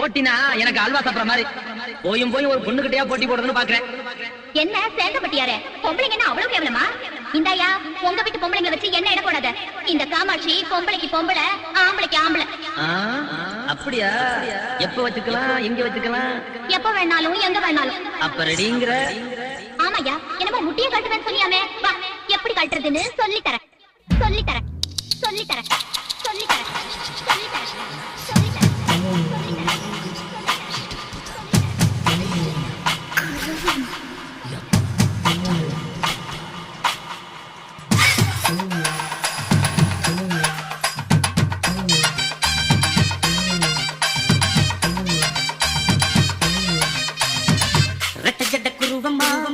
போட்டினா எனக்கு அல்வா சாப்பிடுற மாதிரி. போயும் போய் ஒரு பொண்ணுகிட்டயா போட்டி போடுறதுன்னு பாக்குறேன். என்ன சேங்கப்பட்டியாரே பொம்பளைங்க என்ன அவ்வளவு கேவலமா? இந்தாயா உங்க வீட்டு பொம்பளைங்க வச்சு என்ன இட போடாத இந்த காமாட்சி பொம்பளைக்கு பொம்பளை ஆம்பளைக்கு ஆம்பளை. அப்படியா? எப்ப வச்சுக்கலாம் எங்க வச்சுக்கலாம்? எப்ப வேணாலும் எங்க வேணாலும். அப்ப ரெடிங்கிற ஆமாய்யா என்னமோ முட்டிய கட்டுவேன்னு சொன்னியாமே வா எப்படி கட்டுறதுன்னு சொல்லி தரேன் சொல்லி தரேன் சொல்லி தரேன் சொல்லி தரேன் சொல்லி தரேன்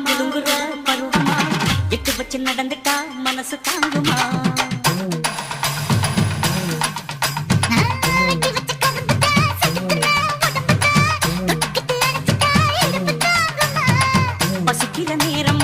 குருவமா பருவமா? எட்டு வச்சு நடந்துட்டா மனசு தாங்குமா? பசிக்கிற நேரமா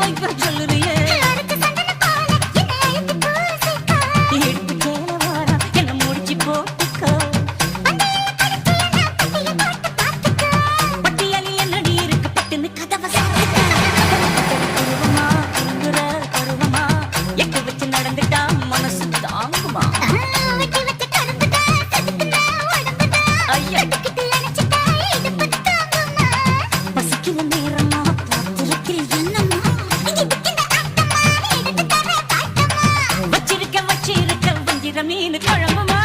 வைப்ப குழம்புமா